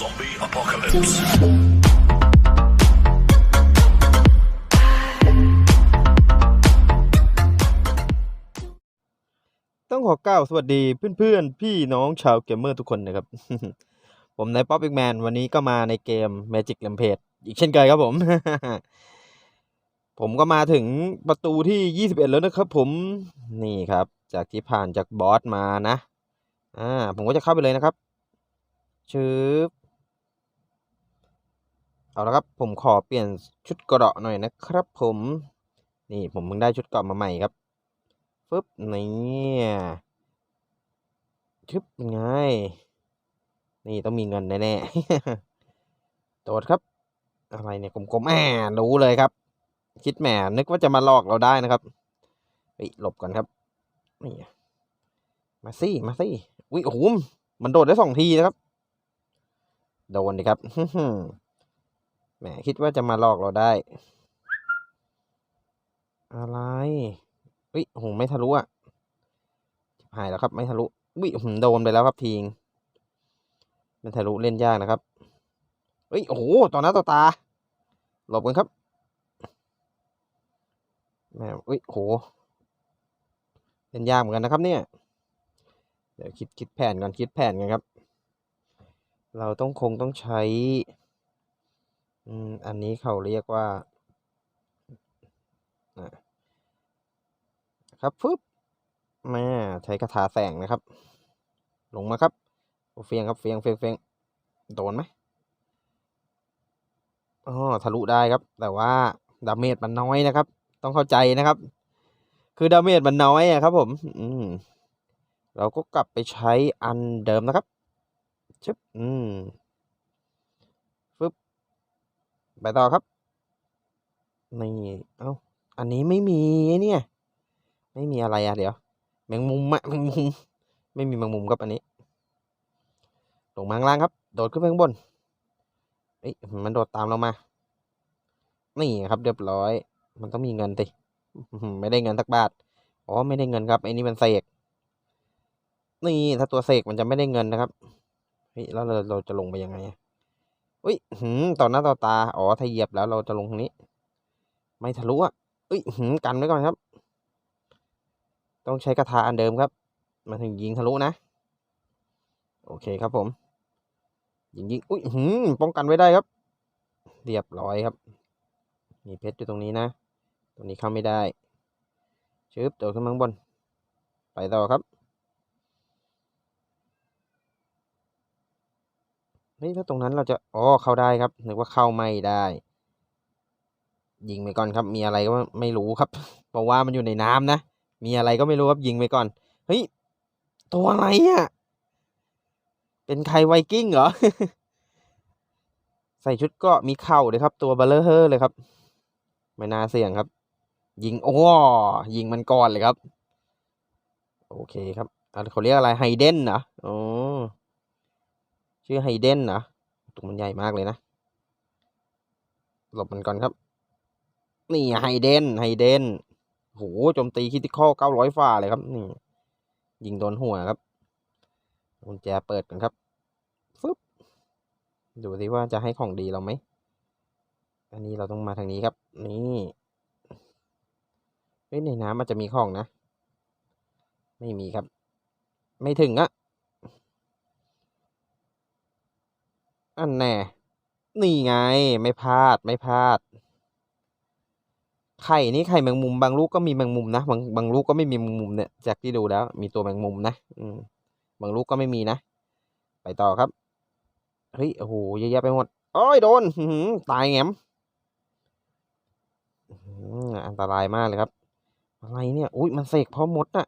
Zombie apocalypse. ต้องขอกล่าวสวัสดีเพื่อนๆ พี่น้องชาวเกมเมอร์ทุกคนนะครับ ผมนายป๊อปอีกแมนวันนี้ก็มาในเกม Magic Rampage อีกเช่นเคยครับผม ผมก็มาถึงประตูที่ 21 แล้วนะครับผมนี่ครับ จากที่ผ่านจากบอสมานะ อ่า ผมก็จะเข้าไปเลยนะครับชืบ เอาละครับผมขอเปลี่ยนชุดเกราะหน่อยนะครับ ผมนี่ผมเพิ่งได้ชุดเกราะมาใหม่ครับฟึบนี่ชึบไงนี่ต้องมีเงินแน่ๆโดดครับ อะไรเนี่ยกลมๆแหมรู้เลยครับ คิดแหมนึกว่าจะมาหลอกเราได้นะครับเฮ้ยหลบก่อนครับนี่มาสิมาสิอุ้ยโอ้โหมันโดดได้สองทีนะครับโดนดิครับ แหมคิดว่าจะมาหลอกเราได้ อะไรเฮ้ยโหไม่ทะลุอะหายแล้วครับ ไม่ทะลุวิผมโดนไปแล้วครับทีงไม่ทะลุเล่นยากนะครับเฮ้ยโอ้โหต่อหน้าต่อตา หลบกันครับแม่เฮ้ยโอ้โหเล่นยากเหมือนกันนะครับ เนี่ย เดี๋ยวคิดคิดแผนก่อนคิดแผนกันครับ เราต้องคงต้องใช้ อืมอันนี้เขาเรียกว่าครับฟึบมาใช้คาถาแสงนะครับ ลงมาครับเฟียงครับเฟียงเฟียงเฟียงโดนไหมอ๋อทะลุได้ครับ แต่ว่าดาเมจมันน้อยนะครับ ต้องเข้าใจนะครับ คือดาเมจมันน้อยอะครับ ผม อืมเราก็กลับไปใช้อันเดิมนะครับชึบอืมฟึบ ไปต่อครับ นี่เอ้าอันนี้ไม่มีเนี่ย ไม่มีอะไรอะเดี๋ยว แมงมุมอะแมงมุม ไม่มีแมงมุมครับอันนี้ ลงมาข้างล่างครับ โดดขึ้นไปข้างบนเอ้ยมันโดดตามเรามา นี่ครับเรียบร้อย มันต้องมีเงินสิไม่ได้เงินสักบาท อ๋อไม่ได้เงินครับไอ้นี่มันเสก นี่ถ้าตัวเสกมันจะไม่ได้เงินนะครับเฮ้ยแล้วเราเราจะลงไปยังไงอะ อุ้ยหืมต่อหน้าต่อตา อ๋อถ้าเหยียบแล้วเราจะลงทางนี้ ไม่ทะลุอะเอ้ยหืมกันไว้ก่อนครับ ต้องใช้กระทาอันเดิมครับ มาถึงยิงทะลุนะ โอเคครับผม ยิงยิงอุ้ยหืมป้องกันไว้ได้ครับ เรียบร้อยครับ มีเพชรอยู่ตรงนี้นะ ตรงนี้เข้าไม่ได้ชึบโดดขึ้นมาข้างบน ไปต่อครับ เฮ้ยถ้าตรงนั้นเราจะอ๋อเข้าได้ครับนึกว่าเข้าไม่ได้ ยิงไปก่อนครับ มีอะไรก็ไม่รู้ครับเพราะว่ามันอยู่ในน้ำนะมีอะไรก็ไม่รู้ครับยิงไปก่อนเฮ้ยตัวอะไรอะเป็นใครไวกิ้งเหรอใส่ชุดก็มีเข่าเลยครับ ตัวเบลเลอร์เฮอร์เลยครับ ไม่น่าเสี่ยงครับ ยิงโอ้ยิงมันก่อนเลยครับ โอเคครับเขาเรียกอะไรไฮเดนเหรออ๋อ ชื่อไฮเดนเหรอตัวมันใหญ่มากเลยนะ หลบมันก่อนครับ นี่ไฮเดนไฮเดนโหโจมตีคิติคอลเก้าร้อยฝ่าเลยครับนี่ยิงโดนหัวครับกุญแจเปิดกันครับฟึบดูสิว่าจะให้ของดีเราไหม อันนี้เราต้องมาทางนี้ครับ นี่เฮ้ยในน้ำมันจะมีของนะ ไม่มีครับ ไม่ถึงอะ อันแน่ นี่ไง ไม่พลาดไม่พลาด ไข่นี่ไข่แมงมุมบางลูกก็มีแมงมุมนะ บางบางลูกก็ไม่มีแมงมุมเนี่ยจากที่ดูแล้ว มีตัวแมงมุมนะอืมบางลูกก็ไม่มีนะ ไปต่อครับ เฮ้ยโอ้โหเยอะแยะไปหมดโอ้ยโดนหืตายแง้มอันตรายมากเลยครับ อะไรเนี่ย อุ้ยมันเสกพราะมดน่ะ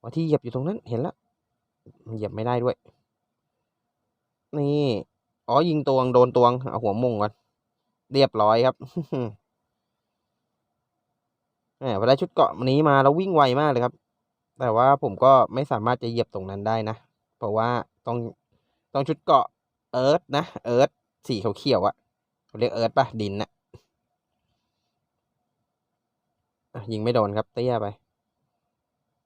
ว่าที่เหยียบอยู่ตรงนั้นเห็นแล้วเหยียบไม่ได้ด้วย นี่ อ๋อยิงตวงโดนตวงเอาหัวมุ่งก่อนเรียบร้อยครับแหมพอได้ชุดเกาะนี้มาแล้ววิ่งไวมากเลยครับ แต่ว่าผมก็ไม่สามารถจะเหยียบตรงนั้นได้นะ เพราะว่าต้องต้องชุดเกาะเอิร์ธนะเอิร์ธสีเขียวๆอะเขาเรียกเอิร์ธปะดินนะ่ะยิงไม่โดนครับเตี้ยไป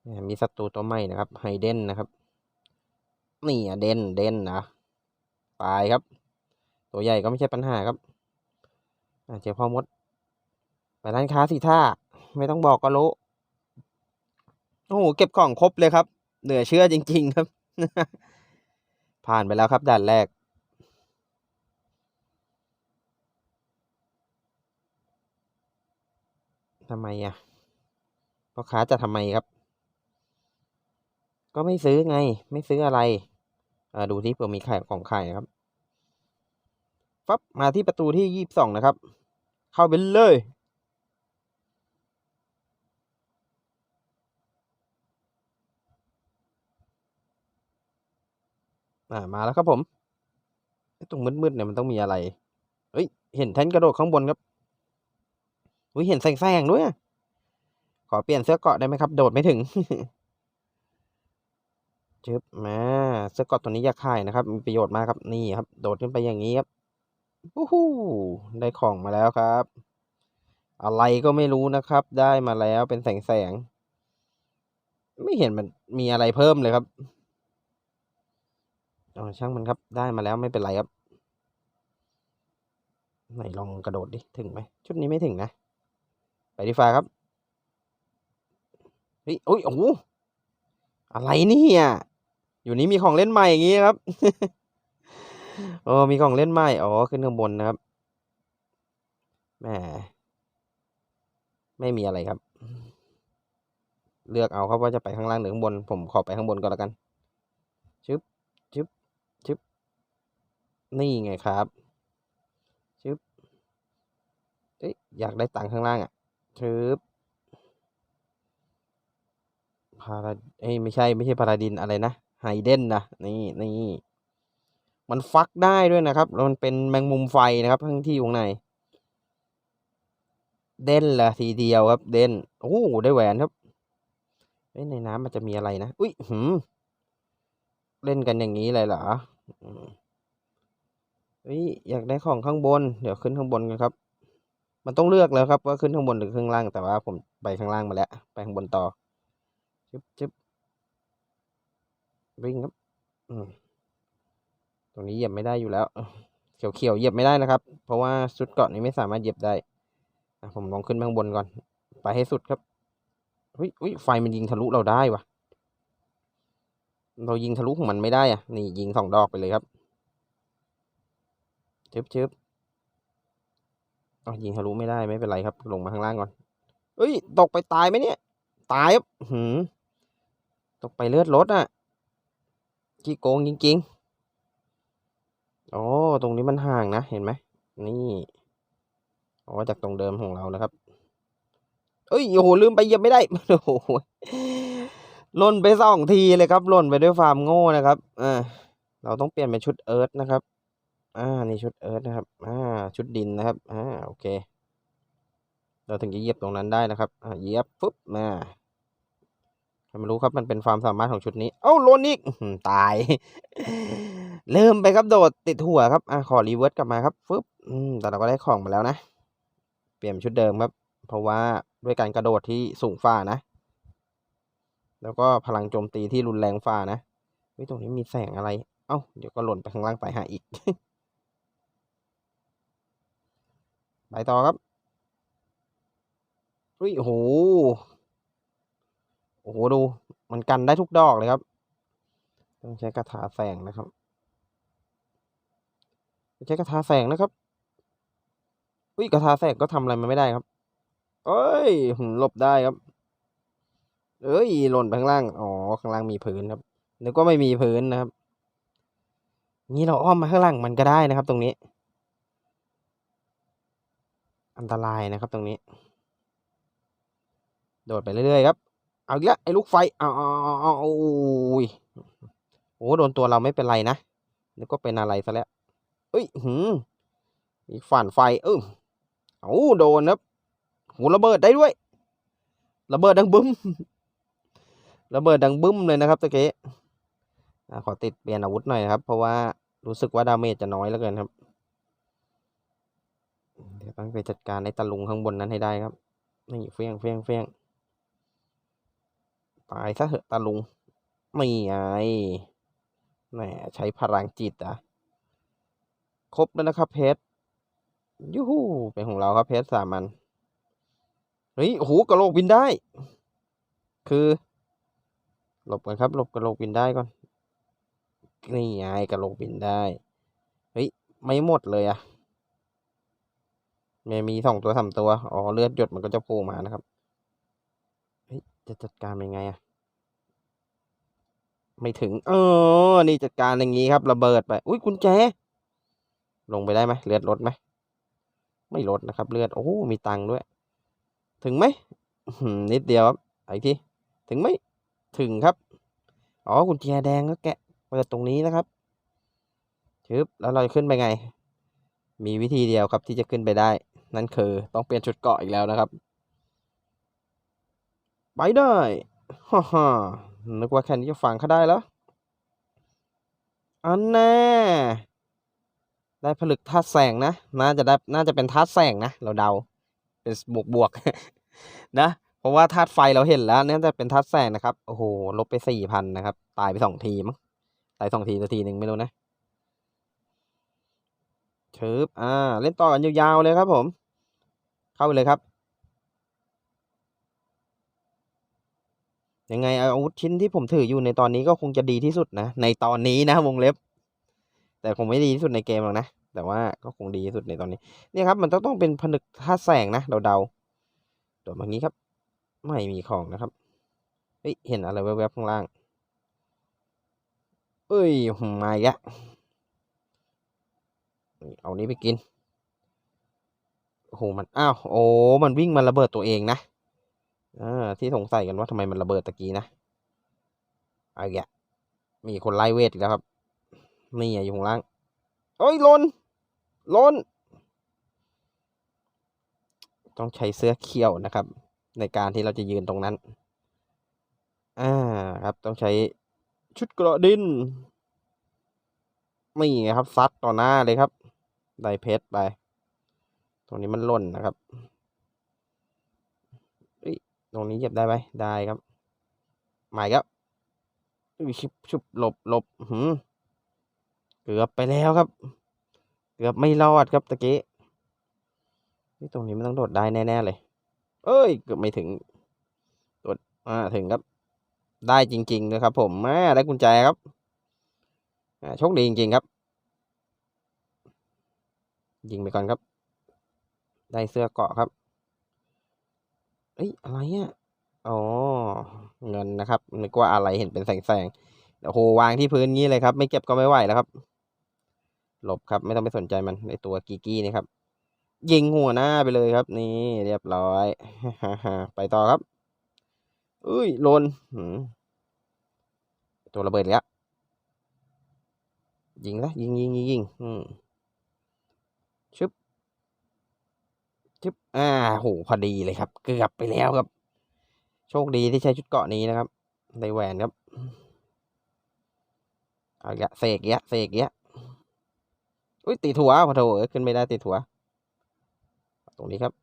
มมีศัตรูตัวใหม่นะครับไฮเดนนะครับนี่อะเดนเดนนะ ตายครับ ตัวใหญ่ก็ไม่ใช่ปัญหาครับเจอพ่อมด ไปร้านค้าสิท่า ไม่ต้องบอกก็รู้โอ้โหเก็บของครบเลยครับ เหนือเชื่อจริง ๆ ครับ ผ่านไปแล้วครับด่านแรกทำไมอะพ่อค้าจะทำไมครับ ก็ไม่ซื้อไง ไม่ซื้ออะไร ดูที่เผื่อมีไขายของไขายนะครับฟับมาที่ประตูที่ยี่สิบสองนะครับ เข้าไปเลยอ่ามาแล้วครับผมตรงมืดๆเนี่ยมันต้องมีอะไรเฮ้ยเห็นแท่นกระโดดข้างบนครับอุ้ยเห็นแสงๆด้วยขอเปลี่ยนเสื้อเกาะได้ไหมครับ โดดไม่ถึง จึบมาเสื้อเกราะตัวนี้อยากขายนะครับ มีประโยชน์มากครับ นี่ครับ โดดขึ้นไปอย่างนี้ครับวู้ฮู้ได้ของมาแล้วครับ อะไรก็ไม่รู้นะครับ ได้มาแล้วเป็นแสงแสง ไม่เห็นมันมีอะไรเพิ่มเลยครับอ๋อช่างมันครับ ได้มาแล้วไม่เป็นไรครับ ไหนลองกระโดดดิ ถึงไหม ชุดนี้ไม่ถึงนะ ไปดีฟ้าครับเฮ้ยโอ้ยโอ้โหอะไรเนี่ย อยู่นี้มีของเล่นใหม่อย่างงี้ครับโอ้มีของเล่นใหม่อ๋อขึ้นข้างบนนะครับแหมไม่มีอะไรครับ เลือกเอาครับว่าจะไปข้างล่างหรือข้างบน ผมขอไปข้างบนก่อนล้วกันชึบชึบชึบนี่ไงครับชึบเอ้ยอยากได้ตังข้างล่างอะชึบพาราเอ้ยไม่ใช่ไม่ใช่พาราดินอะไรนะ ไฮเดนนะนี่นี่มันฟักได้ด้วยนะครับแล้วมันเป็นแมงมุมไฟนะครับ ทั้งที่อยู่ข้างใน เด่นละทีเดียวครับ เด่นโอ้โหได้แหวนครับเในน้ำมันจะมีอะไรนะ อุ้ยหืมเล่นกันอย่างนี้เลยเหรออืมเฮ้ยอยากได้ของข้างบน เดี๋ยวขึ้นข้างบนกันครับ มันต้องเลือกแล้วครับ ว่าขึ้นข้างบนหรือข้างล่าง แต่ว่าผมไปข้างล่างมาแล้ว ไปข้างบนต่อชึบชึบ วิ่งครับ อืมตรงนี้เหยียบไม่ได้อยู่แล้ว เขียวเขียวๆเหยียบไม่ได้นะครับ เพราะว่าชุดเกาะนี้ไม่สามารถเหยียบได้ผมลองขึ้นไปข้างบนก่อน ไปให้สุดครับอุ้ยอุ้ยไฟมันยิงทะลุเราได้วะเรายิงทะลุของมันไม่ได้อะ นี่ยิงสองดอกไปเลยครับชึบชึบอ๋อยิงทะลุไม่ได้ไม่เป็นไรครับ ลงมาข้างล่างก่อนเอ้ยตกไปตายไหมเนี่ย ตายครับหืมตกไปเลือดรถอะ ขี้โกงจริงๆอ๋อตรงนี้มันห่างนะ เห็นไหม นี่อ๋อจากตรงเดิมของเรานะครับ เอ้ย โอ้โห ลืมไปเยียบไม่ได้ โอ้โหหล่นไปสองทีเลยครับหล่นไปด้วยความโง่นะครับ อ่า เราต้องเปลี่ยนเป็นชุดเอิร์ธนะครับ อ่า นี่ชุดเอิร์ธนะครับ อ่า ชุดดินนะครับ อ่า โอเค เราถึงจะเยียบตรงนั้นได้นะครับ อ่า เยียบปุ๊บมา ไม่รู้ครับมันเป็นความสามารถของชุดนี้ เอ้าโลนอีกตาย เริ่มไปครับโดดติดหัวครับอะขอรีเวิร์สกลับมาครับฟึบแต่เราก็ได้ของมาแล้วนะ เปลี่ยนชุดเดิมครับ เพราะว่าด้วยการกระโดดที่สูงฝ่านะ แล้วก็พลังโจมตีที่รุนแรงฝ่านะเฮ้ยตรงนี้มีแสงอะไร เอ้าเดี๋ยวก็หล่นไปข้างล่างตายหาอีกไปต่อครับอุ้ยโห โอ้โหดู มันกันได้ทุกดอกเลยครับ ต้องใช้กระถาแสงนะครับ ใช้กระถาแสงนะครับอุ้ยกระถาแสงก็ทำอะไรมันไม่ได้ครับ เอ้ยหืมหลบได้ครับ เอ้ยหล่นไปข้างล่าง อ๋อ ข้างล่างมีพื้นครับนึกว่าไม่มีพื้นนะครับ นี่เราอ้อมมาข้างล่างมันก็ได้นะครับ ตรงนี้ อันตรายนะครับ ตรงนี้ โดดไปเรื่อยๆครับ เอาอีกแล้วไอ้ลูกไฟเอาเอาเอาเอาโอ้ยโอ้โดนตัวเราไม่เป็นไรนะนึกว่าเป็นอะไรซะแล้วเอ้ยหืมมีฝันไฟเออเอาโดนครับหูระเบิดได้ด้วย ระเบิดดังบึ้มระเบิดดังบึ้มเลยนะครับตะเกีอะขอติดเปลี่ยนอาวุธหน่อยครับ เพราะว่ารู้สึกว่าดาเมจจะน้อยเหลือเกินครับเดี๋ยวต้องไปจัดการในตะลุงข้างบนนั้นให้ได้ครับนี่เฟี้ยงเฟี้ยงเฟี้ยง ตายซะเหอะตาลุง ไม่ไงแหมใช้พลังจิตอะ ครบแล้วนะครับเพชรยูฮูเป็นของเราครับเพชรสามันเฮ้ยโอ้โหกระโหลกบินได้ คือหลบกันครับหลบกระโหลกบินได้ก่อนนี่ไงกระโหลกบินได้เฮ้ยไม่หมดเลยอะมันมีสองตัวสามตัว อ๋อ เลือดหยดมันก็จะโผล่มานะครับ จะจัดการยังไงอะไม่ถึง เออ นี่จัดการอย่างนี้ครับ ระเบิดไป อุ้ยกุญแจ ลงไปได้ไหมเลือดลดไหม ไม่ลดนะครับ เลือด โอ้ มีตังค์ด้วย ถึงไหม นิดเดียวครับอีกที ถึงไหม ถึงครับ อ๋อ กุญแจแดงก็แกะเปิดตรงนี้นะครับชึบแล้วเราจะขึ้นไปไง มีวิธีเดียวครับที่จะขึ้นไปได้ นั่นคือต้องเปลี่ยนชุดเกาะอีกแล้วนะครับ ไปได้ฮ่าฮ่านึกว่าแค่นี้จะฟังเขาได้แล้วอันแน่ ได้ผลึกธาตุแสงนะ น่าจะได้น่าจะเป็นธาตุแสงนะ เราเดา เป็นบวกบวกนะ เพราะว่าธาตุไฟเราเห็นแล้วน่าจะเป็นธาตุแสงนะครับ โอ้โห ลบไปสี่พันนะครับ ตายไปสองทีมั้ง ตายสองทีตัวทีหนึ่งไม่รู้นะเชิบอ่า เล่นต่อกันยาวๆเลยครับผม เข้าไปเลยครับ ยังไงอาวุธชิ้นที่ผมถืออยู่ในตอนนี้ก็คงจะดีที่สุดนะ ในตอนนี้นะวงเล็บ แต่คงไม่ดีที่สุดในเกมหรอกนะ แต่ว่าก็คงดีที่สุดในตอนนี้ เนี่ยครับ มันต้องต้องเป็นผนึกธาแสงนะเราเดาโดดมางี้ครับ ไม่มีของนะครับเฮ้ยเห็นอะไรแวบๆข้างล่าง เอ้ยมาอีกแล้วนี่เอานี้ไปกินโอ้โหมันอ้าวโอ้มันวิ่งมาระเบิดตัวเองนะ อ่าที่สงสัยกันว่าทำไมมันระเบิดตะกี้นะเอาอีกแล้วมีคนไล่เวทอีกแล้วครับนี่อยู่ข้างล่างเอ้ยลนลนต้องใช้เสื้อเขียวนะครับ ในการที่เราจะยืนตรงนั้น อ่าครับต้องใช้ชุดกระดินนี่ไงครับซัดต่อหน้าเลยครับ ได้เพชรไป ตรงนี้มันล่นนะครับ ตรงนี้เหยียบได้ไหมได้ครับ หมายครับชุบชุบหลบหลบหืมเกือบไปแล้วครับ เกือบไม่รอดครับตะกี้นี่ตรงนี้มันต้องโดดได้แน่ๆเลย เอ้ย เกือบไม่ถึงโดดอ่าถึงครับ ได้จริงๆนะครับ ผมม่ได้กุญแจครับอ่าโชคดีจริงๆครับ ยิงไปก่อนครับ ได้เสื้อเกาะครับ เอ้ยอะไรอะอ๋อเงินนะครับนึกว่าอะไรเห็นเป็นแสงๆโอ้โหวางที่พื้นงี้เลยครับ ไม่เก็บก็ไม่ไหวแล้วครับ หลบครับ ไม่ต้องไปสนใจมันในตัวกีกี้นี่ครับ ยิงหัวหน้าไปเลยครับ นี่เรียบร้อยไปต่อครับเอ้ยโลนตัวระเบิดแล้วยิงละยิงยิงยิงยิงอืมชึบชึบ อ่าโหพอดีเลยครับ เกือบไปแล้วครับ โชคดีที่ใช้ชุดเกาะนี้นะครับได้แหวนครับเอาอีกละเสกเยะเสกเยะอุ้ยตีถั่วพอโถเอ้ยขึ้นไม่ได้ตีถั่ว ตรงนี้ครับ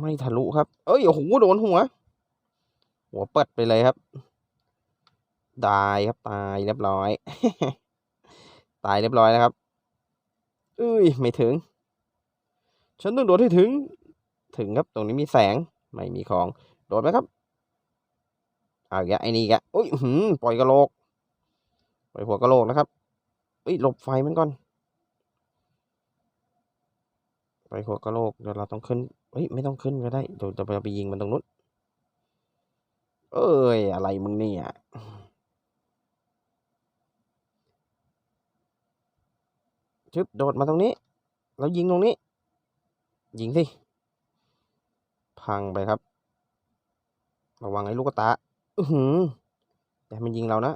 ไม่ทะลุครับ เอ้ยโอ้โหโดนหัว หัวเปิดไปเลยครับตายครับตายเรียบร้อย ตายเรียบร้อยแล้วครับเอ้ยไม่ถึง ฉันต้องโดดให้ถึง ถึงครับ ตรงนี้มีแสง ไม่มีของ โดดไหมครับ เอาอีกแล้วไอ้นี่อีกอุ้ยหืมปล่อยกระโหลก ปล่อยหัวกระโหลกนะครับเอ้ยหลบไฟมันก่อนไปหัวกระโหลก เดี๋ยวเราต้องขึ้นเฮ้ย ไม่ต้องขึ้นก็ได้ เดี๋ยวจะไปยิงมันตรงนู้น เอ้ย อะไรมึงเนี่ยชึบโดดมาตรงนี้แล้วยิงตรงนี้ ยิงสิ พังไปครับ ระวังไอ้ลูกกระตาอือหือแต่มันยิงเรานะ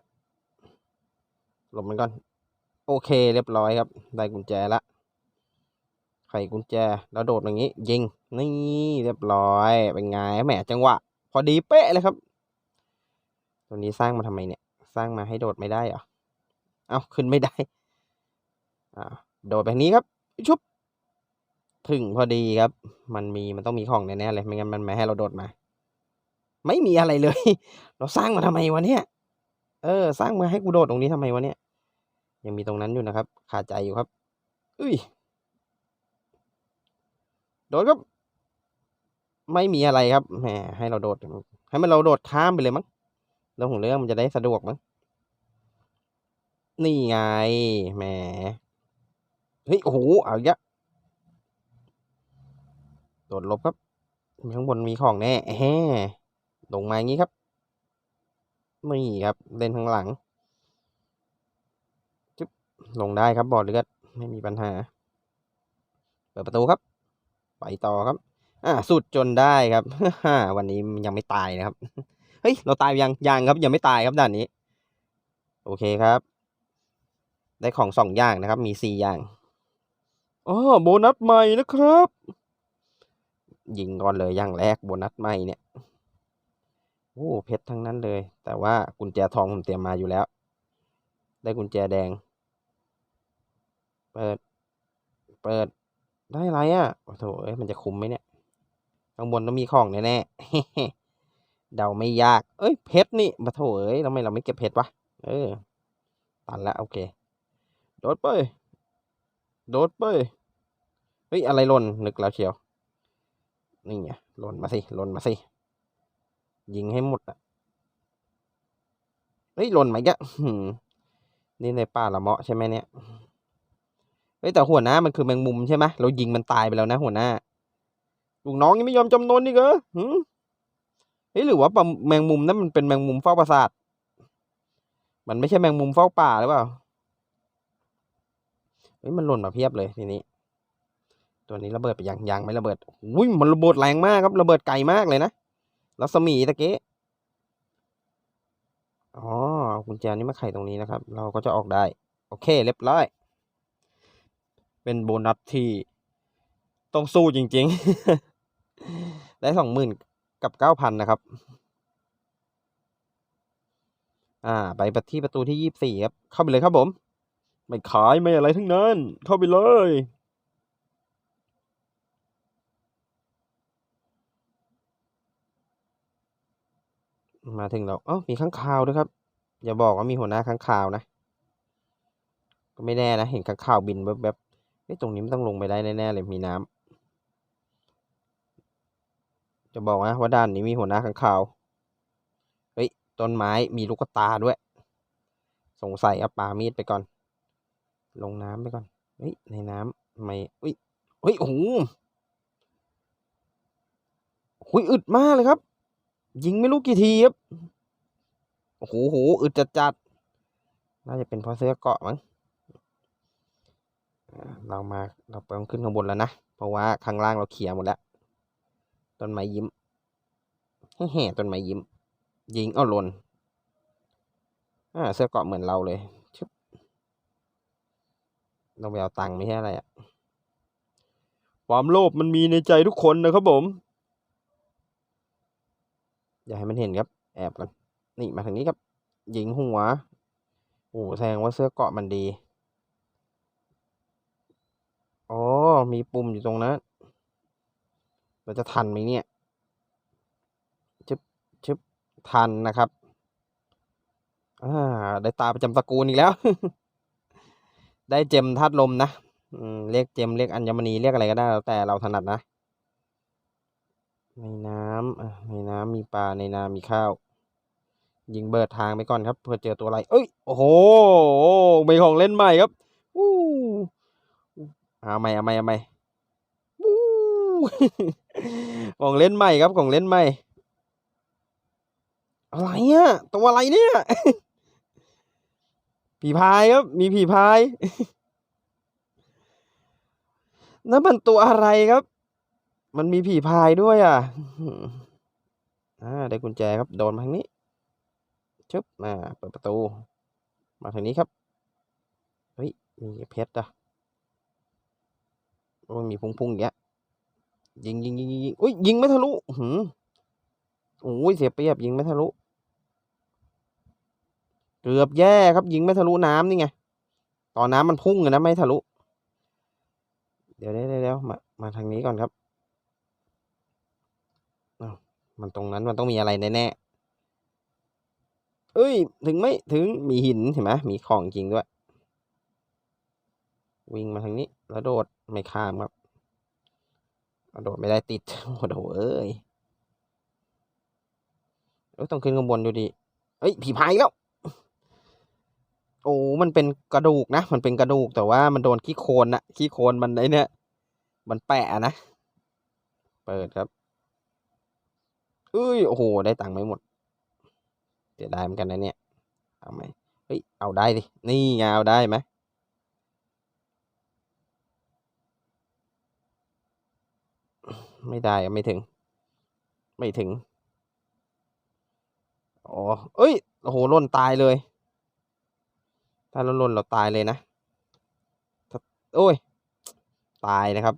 หลบมันก่อน โอเคเรียบร้อยครับ ได้กุญแจละไขกุญแจ แล้วโดดอย่างนี้ ยิง นี่เรียบร้อย เป็นไงแหมจังหวะ พอดีเป๊ะเลยครับ ตัวนี้สร้างมาทำไมเนี่ย สร้างมาให้โดดไม่ได้เหรอ เอาขึ้นไม่ได้ อ่า โดดแบบนี้ครับ ชุบ ถึงพอดีครับ มันมีมันต้องมีของแน่ๆเลยไม่งั้นมันไม่ให้เราโดดมา ไม่มีอะไรเลย เราสร้างมาทำไมวะเนี่ย เออ สร้างมาให้กูโดดตรงนี้ทำไมวะเนี่ย ยังมีตรงนั้นอยู่นะครับคาใจอยู่ครับอุ้ยโดดครับ ไม่มีอะไรครับแหมให้เราโดด ให้มันเราโดดข้ามไปเลยมั้งเรื่องของเรื่องมันจะได้สะดวกมั้งนี่ไงแหมเฮ้ยโอ้โหเอาอีกแล้ว โดดลบครับ ข้างบนมีของแน่แฮลงมาอย่างนี้ครับนี่ครับเล่นข้างหลังจึ๊บลงได้ครับบอดเลือดไม่มีปัญหา เปิดประตูครับ ไปต่อครับ อ่าสุดจนได้ครับวันนี้ยังไม่ตายนะครับ เฮ้ย เราตายยังยังครับ ยังไม่ตายครับด่านนี้ โอเคครับ ได้ของสองอย่างนะครับ มีสี่อย่างอ๋อโบนัสใหม่นะครับ ยิงก่อนเลยอย่างแรกโบนัสใหม่เนี่ยโอ้เพชรทั้งนั้นเลย แต่ว่ากุญแจทองผมเตรียมมาอยู่แล้ว ได้กุญแจแดง เปิด เปิดได้ไรอะโอ้โถเอ้ยมันจะคุ้มไหมเนี่ยข้างบนต้องมีของแน่ๆเดาไม่ยาก เอ้ยเพชรนี่มาโถเอ้ยทำไมเราไม่เก็บเพชรวะเออตันละโอเค โดดไปโดดไปเฮ้ยอะไรหล่นนึกแล้วเชียว นี่ไงหล่นมาสิหล่นมาสิยิงให้หมดอะเฮ้ยหล่นไหมแกะนี่ในป่าละเมาะใช่ไหมเนี่ยเฮ้ยแต่หัวหน้ามันคือแมงมุมใช่ไหมเรายิงมันตายไปแล้วนะหัวหน้าลูกน้องยังไม่ยอมจำนนอีกเหรอเฮ้ยหรือว่าแมงมุมนั้นมันเป็นแมงมุมเฝ้าปราสาทมันไม่ใช่แมงมุมเฝ้าป่าหรือเปล่าเฮ้ยมันหล่นมาเพียบเลยทีนี้ ตัวนี้ระเบิดไปยังยังไม่ระเบิดอุ้ยมันระเบิดแรงมากครับระเบิดไกลมากเลยนะรัศมีตะเก๊ะอ๋อเอากุญแจนี้มาไขตรงนี้นะครับ เราก็จะออกได้ โอเคเรียบร้อย เป็นโบนัสที่ต้องสู้จริง ๆ ได้สองหมื่นกับเก้าพันนะครับ อ่า ไปที่ประตูที่ยี่สิบสี่ครับ เข้าไปเลยครับผม ไม่ขายไม่อะไรทั้งนั้น เข้าไปเลย มาถึงเราเอ้ามีข้างคาวด้วยครับ อย่าบอกว่ามีหัวหน้าข้างคาวนะ ก็ไม่แน่นะ เห็นข้างคาวบินแวบๆเฮ้ยตรงนี้มันต้องลงไปได้แน่ๆเลยมีน้ำจะบอกนะว่าด้านนี้มีหัวหน้าข้างคาว เฮ้ยต้นไม้มีลูกตาด้วย สงสัยเอาปามีดไปก่อน ลงน้ำไปก่อน เฮ้ยในน้ำไม่เฮ้ยเฮ้ยโอ้โหหุยอึดมากเลยครับ ยิงไม่รู้กี่ทีครับโอ้โหโหอึดจัดจัดน่าจะเป็นเพราะเสื้อเกาะมั้งเรามาเราไปขึ้นข้างบนแล้วนะ เพราะว่าข้างล่างเราเคลียหมดแล้ว ต้นไม้ยิ้มแห่ๆต้นไม้ยิ้ม ยิงเอาลนอ่าเสื้อเกาะเหมือนเราเลยชึบต้องไปเอาตังค์ไม่ใช่อะไรอะความโลภมันมีในใจทุกคนนะครับผม อย่าให้มันเห็นครับ แอบกันนี่มาทางนี้ครับยิงหัวโอ้แสดงว่าเสื้อเกาะมันดีอ๋อมีปุ่มอยู่ตรงนั้นเราจะทันไหมเนี่ยชึบชึบทันนะครับอ่าได้ตาประจำตระกูลอีกแล้ว ได้เจมธาตุลมนะเรียกเจมเรียกอัญมณีเรียกอะไรก็ได้แล้วแต่เราถนัดนะ ในน้ำอะในน้ำมีปลาในนามีข้าว ยิงเบิดทางไปก่อนครับเพื่อเจอตัวอะไร เอ้ยโอ้โหมีของเล่นใหม่ครับวู้เอาใหม่เอาใหม่เอาใหม่วู้ของเล่นใหม่ครับของเล่นใหม่ อะไรเนี่ยตัวอะไรเนี่ยผีพายครับ มีผีพายนั่นมันตัวอะไรครับ มันมีผีพายด้วยอะ อ่า ได้กุญแจครับ โดนมาทางนี้ ชึบมาเปิดประตู มาทางนี้ครับ เฮ้ย มีเพชรอะโอ้มีพุ่งๆอย่างเงี้ย ยิงยิงยิงยิงอุ้ย ยิงไม่ทะลุหืมโอ้ย เสียเปรียบยิงไม่ทะลุ เกือบแย่ครับ ยิงไม่ทะลุน้ำนี่ไงตอนน้ำมันพุ่งอะนะไม่ทะลุ เดี๋ยวเดี๋ยวเดี๋ยวมา มาทางนี้ก่อนครับอ้าว มันตรงนั้นมันต้องมีอะไรแน่ๆเอ้ย ถึงไหมถึงมีหินเห็นไหมมีของจริงด้วย วิ่งมาทางนี้ แล้วโดดไม่ข้ามครับโดดไม่ได้ติดโอ้โหเอ้ยต้องขึ้นข้างบนดูดิเอ้ยผีพายแล้วโอ้มันเป็นกระดูกนะ มันเป็นกระดูกแต่ว่ามันโดนขี้โคลนนะขี้โคลนมันไอเนี่ยมันแปะนะ เปิดครับ เอ้ยโอ้โหได้ตังค์ไม่หมดเสียดายเหมือนกันนะเนี่ยเอาไหมเฮ้ยเอาได้ดินี่ไงเอาได้ไหมไม่ได้ไม่ถึง ไม่ถึงอ๋อเอ้ยโอ้โหล่นตายเลย ถ้าเราล่นเราตายเลยนะถ้าโอ้ย ตายนะครับ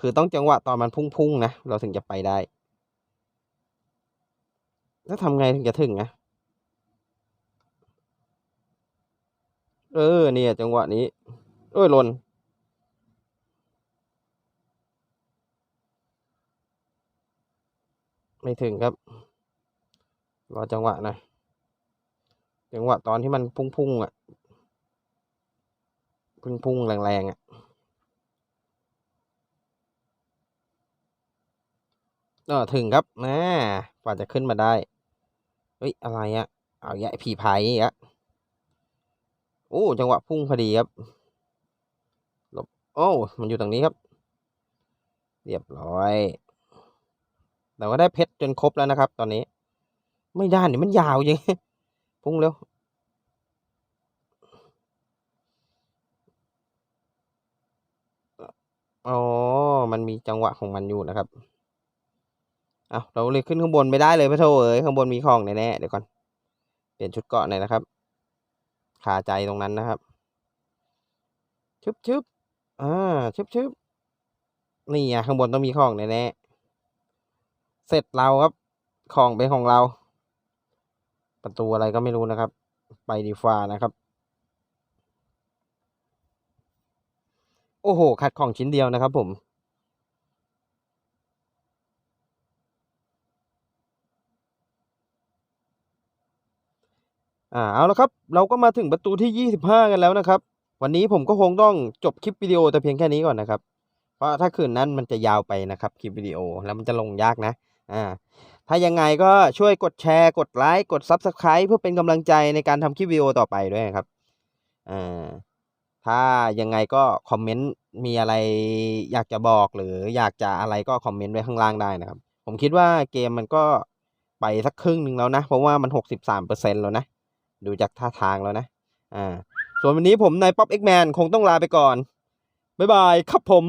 คือต้องจังหวะตอนมันพุ่งๆนะ เราถึงจะไปได้ แล้วทำไงถึงจะถึงนะเออ เนี่ย จังหวะนี้เอ้ยลนไม่ถึงครับ รอจังหวะนะจังหวะตอนที่มันพุ่งๆอะ พุ่งๆแรงๆอะเออถึงครับนะกว่าจะขึ้นมาได้ ฮ้ย อะไรอะ่ะเอาแยะผีพายอีกอะโอ้ จังหวะพุ่งพอดีครับ หลบ โอ้ มันอยู่ตรงนี้ครับ เรียบร้อยแต่ว่าได้เพชรจนครบแล้วนะครับ ตอนนี้ ไม่ได้นี่มันยาวจริง พุ่งเร็ว อ๋อ มันมีจังหวะของมันอยู่นะครับ เอาเราเลยขึ้นข้างบนไม่ได้เลยพระโทเอ๋ยข้างบนมีของแน่ๆเดี๋ยวก่อน เปลี่ยนชุดเกาะหน่อยนะครับคาใจตรงนั้นนะครับชึบชึบอ่าชึบชึบนี่อะข้างบนต้องมีของแน่ๆเสร็จเราครับ ของเป็นของเรา ประตูอะไรก็ไม่รู้นะครับ ไปดีฟ้านะครับ โอ้โหคัดของชิ้นเดียวนะครับผม อ่าเอาละครับ เราก็มาถึงประตูที่ 25 กันแล้วนะครับ วันนี้ผมก็คงต้องจบคลิปวิดีโอแต่เพียงแค่นี้ก่อนนะครับ เพราะถ้าคืนนั้นมันจะยาวไปนะครับคลิปวิดีโอแล้วมันจะลงยากนะอ่าถ้ายังไงก็ช่วยกดแชร์ กดไลค์กด Subscribe เพื่อเป็นกำลังใจในการทำคลิปวิดีโอต่อไปด้วยครับอ่าถ้ายังไงก็คอมเมนต์มีอะไรอยากจะบอกหรืออยากจะอะไรก็คอมเมนต์ไว้ข้างล่างได้นะครับ ผมคิดว่าเกมมันก็ไปสักครึ่งหนึ่งแล้วนะ เพราะว่ามัน 63%แล้วนะ ดูจากท่าทางแล้วนะ อ่า ส่วนวันนี้ผมนายป๊อปเอ็กแมนคงต้องลาไปก่อน บ๊ายบายครับผม